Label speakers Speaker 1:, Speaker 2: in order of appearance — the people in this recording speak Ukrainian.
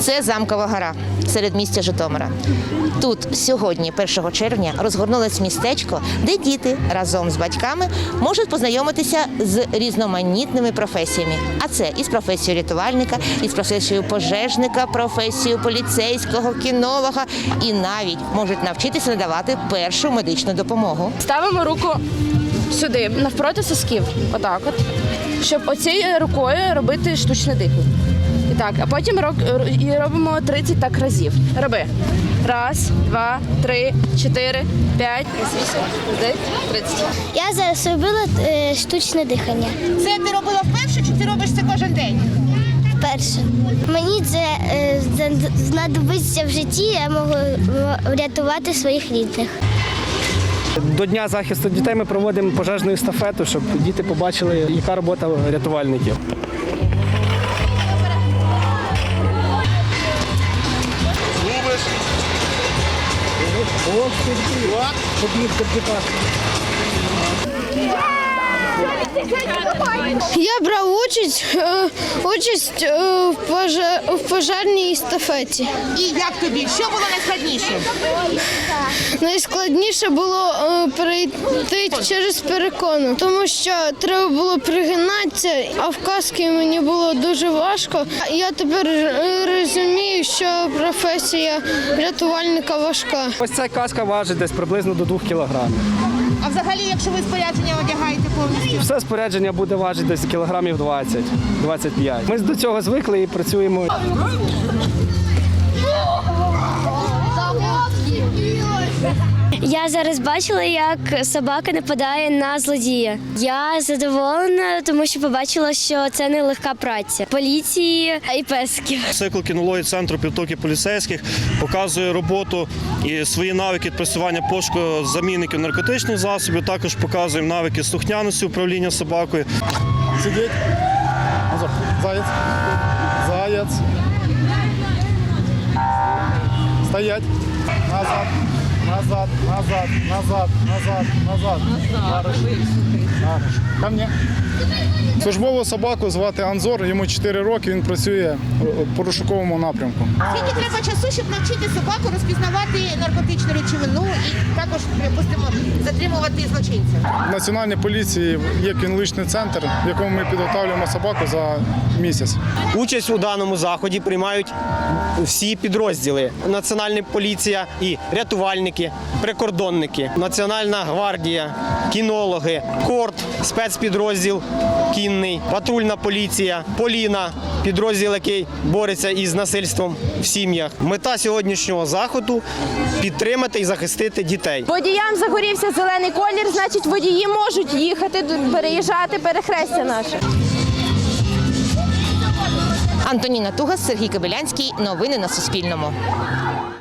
Speaker 1: Це замкова гора серед містя Житомира. Тут сьогодні, 1 червня, розгорнулось містечко, де діти разом з батьками можуть познайомитися з різноманітними професіями. А це із професією рятувальника, із професією пожежника, професією поліцейського, кінолога і навіть можуть навчитися надавати першу медичну допомогу.
Speaker 2: Ставимо руку сюди, навпроти сосків. Отак от. Щоб оцією рукою робити штучне дихання. Так, а потім рок- і робимо 30 так разів. Роби. Раз, два, три, чотири, п'ять, вісім, дев'ять, тридцять.
Speaker 3: Я зараз робила е, штучне дихання
Speaker 1: Це ти робила вперше чи ти робиш це кожен день?
Speaker 3: вперше. Мені це е, знадобиться в житті, я можу врятувати своїх рідних.
Speaker 4: До Дня захисту дітей ми проводимо пожежну естафету, щоб діти побачили, яка робота рятувальників. О, скільки. Щоб їх підбігати.
Speaker 5: Я брав участь, е, участь е, в, пожар, в пожежній естафеті.
Speaker 1: І як тобі? Що було найскладніше?
Speaker 5: Найскладніше було е, перейти через перекону, тому що треба було пригинатися, а в каски мені було дуже важко. Я тепер розумію, що професія рятувальника важка.
Speaker 4: Ось ця каска важить десь приблизно до 2 кілограмів.
Speaker 1: А взагалі, якщо ви спорядження одягаєте?
Speaker 4: Все спорядження буде важити десь кілограмів 20-25. Ми до цього звикли і працюємо.
Speaker 3: Я зараз бачила, як собака нападає на злодія. Я задоволена, тому що побачила, що це не легка праця поліції і песків.
Speaker 6: Цикл кінології центру підготовки поліцейських показує роботу і свої навики пресування пошуку замінників наркотичних засобів. Також показує навики слухняності управління собакою.
Speaker 7: Сидеть. Назад. Заяц. Заяц. Стоять. Назад. Назад, назад, назад, назад, назад. Хорошо. Ко мне. Службову собаку звати Анзор, йому 4 роки, він працює у порошуковому напрямку.
Speaker 1: Скільки треба часу, щоб навчити собаку розпізнавати наркотичну речовину і також, припустимо, затримувати злочинця?
Speaker 7: В Національній поліції є кінологічний центр, в якому ми підготовлюємо собаку за місяць.
Speaker 8: Участь у даному заході приймають всі підрозділи: Національна поліція і рятувальники, прикордонники, Національна гвардія, кінологи, корт, спецпідрозділ кінний, патрульна поліція, Поліна, підрозділ, який бореться із насильством в сім'ях. Мета сьогоднішнього заходу підтримати і захистити дітей.
Speaker 2: Водіям загорівся зелений колір, значить водії можуть їхати, переїжджати перехрестя наше.
Speaker 1: Антоніна Тугас, Сергій Кобилянський. Новини на Суспільному.